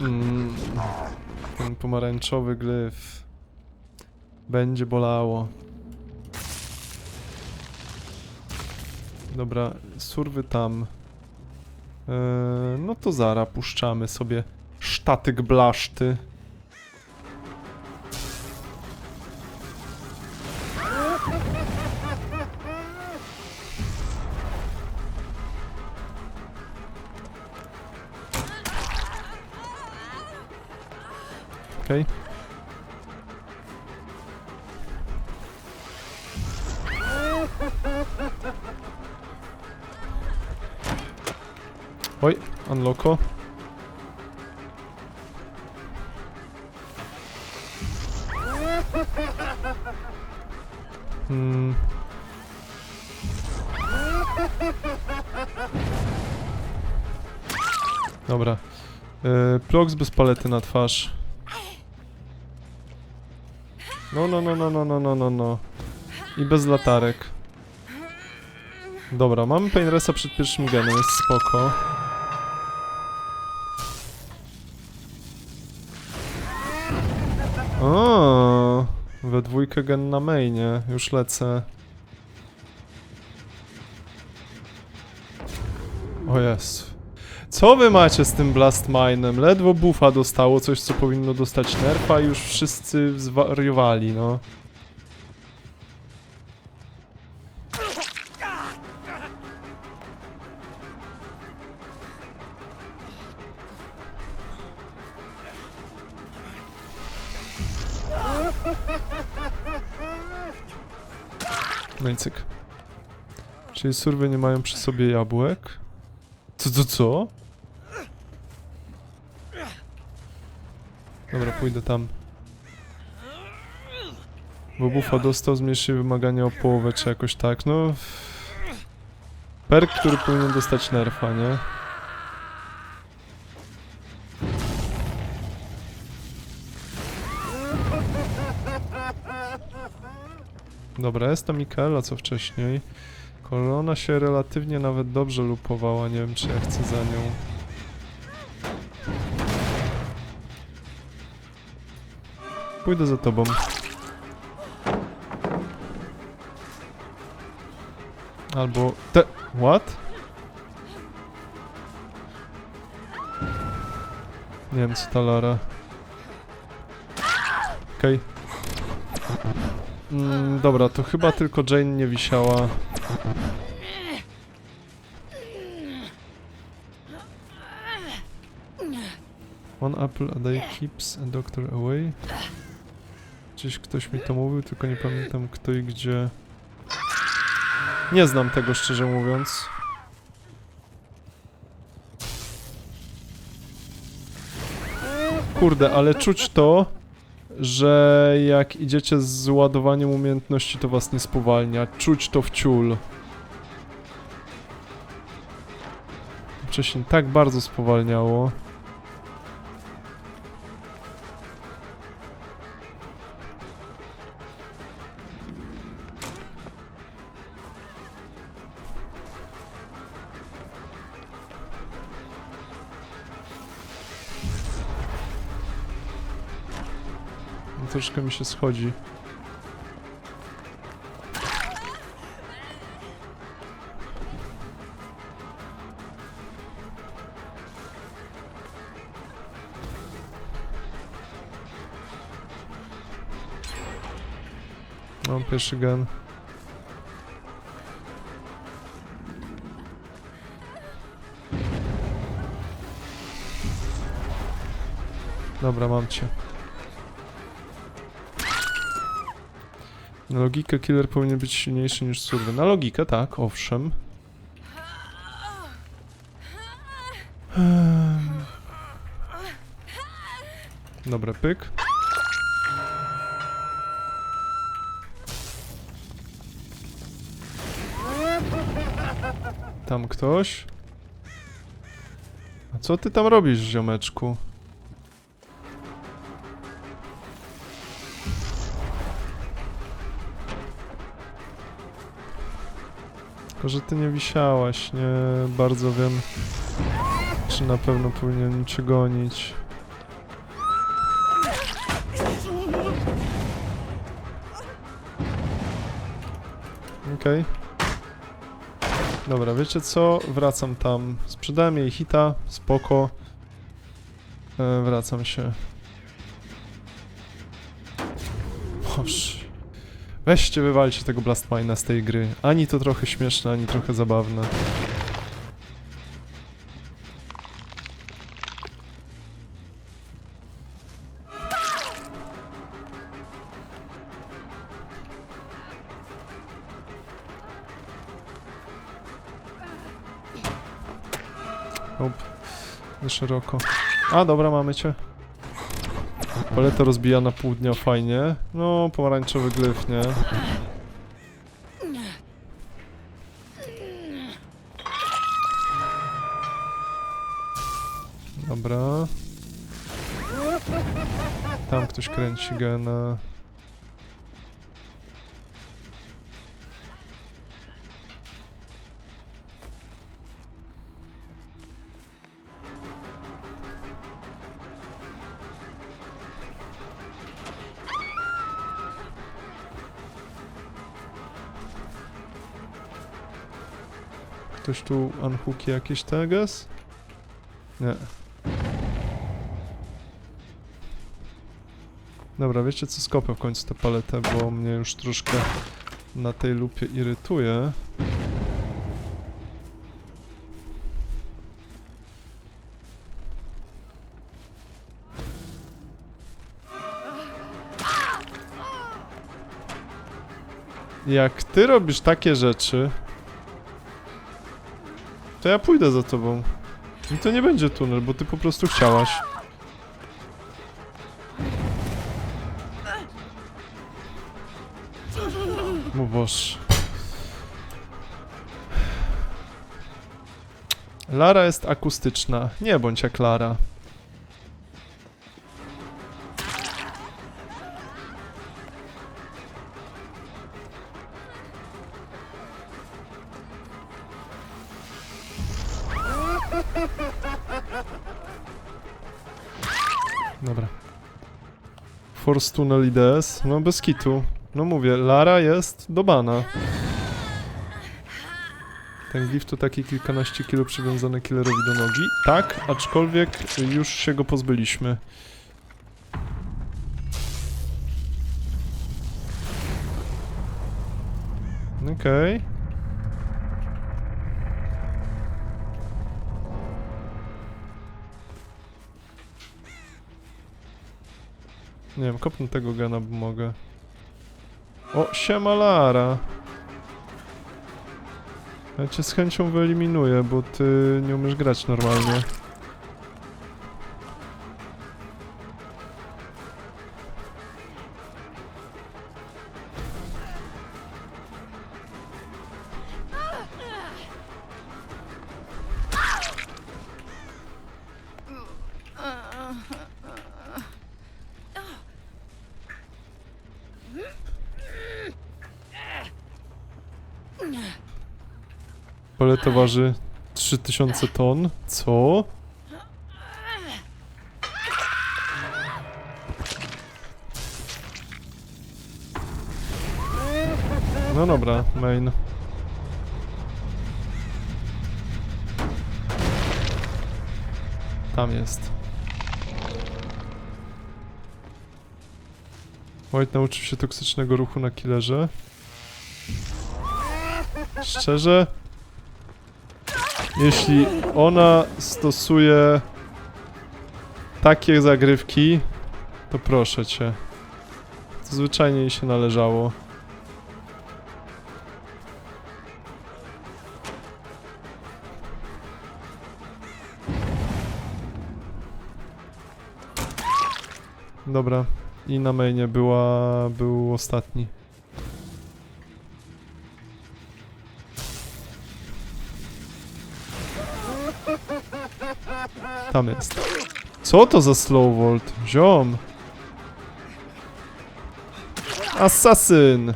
Mm, ten pomarańczowy glyf. Będzie bolało. Dobra, surwy tam. Eee, no to zara puszczamy sobie sztatyk blaszty. Okej. Oj, unlocko. Hmm. Dobra. Yy, Plox bez palety na twarz. No, no, no, no, no, no, no, no, no. I bez latarek. Dobra, mamy Painresa przed pierwszym genem, jest spoko. O, we dwójkę gen na mainie, już lecę. O jest. Co wy macie z tym Blast Minem? Ledwo buffa dostało, coś co powinno dostać nerfa i już wszyscy zwariowali, no. No. Czyli surwy nie mają przy sobie jabłek? Co, co, co? Dobra, pójdę tam. Bo bufa dostał, zmniejszy wymagania o połowę, czy jakoś tak, no... Perk, który powinien dostać nerfa, nie? Dobra, jest to Mikaela, co wcześniej. Kolona się relatywnie nawet dobrze lupowała, nie wiem czy ja chcę za nią. Pójdę za tobą. Albo te... What? Nie wiem co ta Lara. Okej. Mm, dobra, to chyba tylko Jane nie wisiała. One apple a day keeps a doctor away. Gdzieś ktoś mi to mówił, tylko nie pamiętam kto i gdzie. Nie znam tego szczerze mówiąc. Kurde, ale czuć to, że jak idziecie z ładowaniem umiejętności, to was nie spowalnia. Czuć to w ciul. Wcześniej tak bardzo spowalniało. Troszkę mi się schodzi. Mam pierwszy gen. Dobra, mam cię. Na logikę killer powinien być silniejszy niż surwy. Na logikę tak, owszem. Ehm. Dobra, pyk. Tam ktoś. A co ty tam robisz, ziomeczku? Że ty nie wisiałaś, nie bardzo wiem, czy na pewno powinienem cię gonić. Okej. Okay. Dobra, wiecie co? Wracam tam. Sprzedałem jej hita, spoko. E, wracam się. Boże. Weźcie, wywalcie tego Blastmina z tej gry. Ani to trochę śmieszne, ani trochę zabawne. Op. Za szeroko. A, dobra, mamy cię. Paleta rozbija na pół dnia, fajnie. No, pomarańczowy glyf, nie? Dobra. Tam ktoś kręci gena. Ktoś tu unhooki jakieś teges? Nie. Dobra, wiecie co, skopię w końcu tę paletę, bo mnie już troszkę na tej lupie irytuje. Jak ty robisz takie rzeczy, to ja pójdę za tobą. I to nie będzie tunel, bo ty po prostu chciałaś. O Boż. Lara jest akustyczna. Nie bądź jak Lara. Dobra. Force Tunnel IDS? No bez kitu. No mówię, Lara jest do bana. Ten glif to taki kilkanaście kilo przywiązane killerowi do nogi. Tak, aczkolwiek już się go pozbyliśmy. Okej. Nie wiem, kopnę tego gena, bo mogę. O, siema Lara. Ja cię z chęcią wyeliminuję, bo ty nie umiesz grać normalnie. Paleta waży 3000 ton. Co? No dobra, main. Tam jest. White nauczył się toksycznego ruchu na killerze. Szczerze, jeśli ona stosuje takie zagrywki, to proszę cię. To zwyczajnie jej się należało. Dobra. I na mainie była... był ostatni. Tam jest. Co to za slow volt? Ziom. Asasyn!